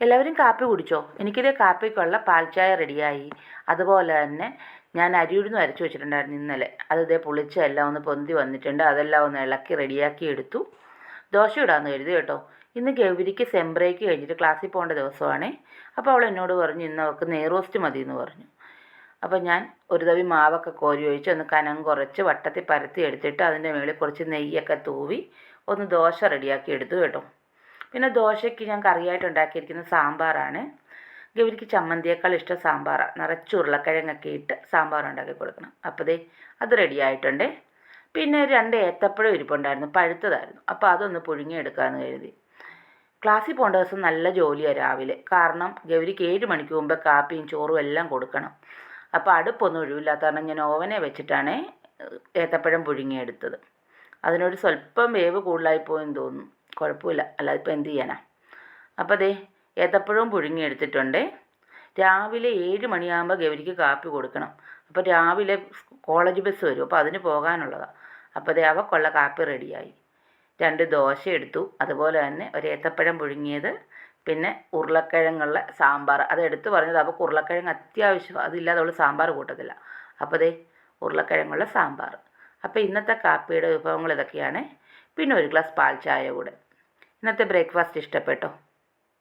എല്ലാവരും കാപ്പി കുടിച്ചോ? എനിക്കിതേ കാപ്പിക്കുള്ള പാൽച്ചായ റെഡിയായി. അതുപോലെ തന്നെ ഞാൻ അരിയുഴുന്ന് അരച്ചു വെച്ചിട്ടുണ്ടായിരുന്നു ഇന്നലെ. അത് ഇതേ പുളിച്ച എല്ലാം ഒന്ന് പൊന്തി വന്നിട്ടുണ്ട്. അതെല്ലാം ഒന്ന് ഇളക്കി റെഡിയാക്കി എടുത്തു. ദോശ ഇടാമെന്ന് കരുതി കേട്ടോ. ഇന്ന് ഗൗരിക്ക് സെംബ്രേക്ക് കഴിഞ്ഞിട്ട് ക്ലാസ്സിൽ പോകേണ്ട ദിവസമാണേ. അപ്പോൾ അവൾ എന്നോട് പറഞ്ഞു ഇന്ന് അവൾക്ക് നെയ്റോസ്റ്റ് മതി എന്ന് പറഞ്ഞു. അപ്പോൾ ഞാൻ ഒരു തവി മാവൊക്കെ കോരി ഒഴിച്ച് ഒന്ന് കനം കുറച്ച് വട്ടത്തിൽ പരത്തി എടുത്തിട്ട് അതിന്റെ മുകളിൽ കുറച്ച് നെയ്യൊക്കെ തൂവി ഒന്ന് ദോശ റെഡിയാക്കി എടുത്തു കേട്ടോ. പിന്നെ ദോശയ്ക്ക് ഞാൻ കറിയായിട്ട് ഉണ്ടാക്കിയിരിക്കുന്ന സാമ്പാറാണ്. ഗൗരിക്ക് ചമ്മന്തിയേക്കാൾ ഇഷ്ടം സാമ്പാറാണ് നിറച്ച് ഉരുളക്കിഴങ്ങൊക്കെ ഇട്ട് സാമ്പാർ ഉണ്ടാക്കി കൊടുക്കണം. അപ്പോൾ ദേ അത് റെഡി ആയിട്ടുണ്ട്. പിന്നെ രണ്ട് ഏത്തപ്പഴം ഇരിപ്പുണ്ടായിരുന്നു. പഴുത്തതായിരുന്നു. അപ്പോൾ അതൊന്ന് പുഴുങ്ങിയെടുക്കാമെന്ന് കരുതി. ക്ലാസ്സിൽ പോകേണ്ട ദിവസം നല്ല ജോലിയാണ് രാവിലെ. കാരണം ഗൗരിക്ക് ഏഴ് മണിക്ക് മുമ്പ് കാപ്പിയും ചോറും എല്ലാം കൊടുക്കണം. അപ്പോൾ അടുപ്പൊന്നും ഒഴിവില്ലാത്ത കാരണം ഞാൻ ഓവനെ വെച്ചിട്ടാണ് ഏത്തപ്പഴം പുഴുങ്ങിയെടുത്തത്. അതിനൊരു സ്വല്പം വേവ് കൂടുതലായി പോയെന്ന് തോന്നുന്നു. കുഴപ്പമില്ല. അല്ലാതെ ഇപ്പോൾ എന്ത് ചെയ്യാനാ? അപ്പോൾ അതെ ഏത്തപ്പഴവും പുഴുങ്ങിയെടുത്തിട്ടുണ്ട് രാവിലെ ഏഴ് മണിയാകുമ്പോൾ ഗൗരിക്ക് കാപ്പി കൊടുക്കണം. അപ്പോൾ രാവിലെ കോളേജ് ബസ് വരും. അപ്പോൾ അതിന് പോകാനുള്ളതാണ് അപ്പോൾ ദേ അവക്കുള്ള കാപ്പി റെഡിയായി. രണ്ട് ദോശ എടുത്തു. അതുപോലെ തന്നെ ഒരു ഏത്തപ്പഴം പുഴുങ്ങിയത്. പിന്നെ ഉരുളക്കിഴങ്ങുള്ള സാമ്പാർ. അതെടുത്ത് പറഞ്ഞത്. അവൾക്ക് ഉരുളക്കിഴങ്ങ് അത്യാവശ്യം. അതില്ലാതെ അവൾ സാമ്പാർ കൂട്ടത്തില്ല. അപ്പോൾ ദേ ഉരുളക്കിഴങ്ങുള്ള സാമ്പാർ. അപ്പോൾ ഇന്നത്തെ കാപ്പിയുടെ വിഭവങ്ങൾ ഇതൊക്കെയാണ്. പിന്നെ ഒരു ഗ്ലാസ് പാൽ ചായ കൂടെ. ഇന്നത്തെ ബ്രേക്ക്ഫാസ്റ്റ് ഇഷ്ടപ്പെട്ടോ?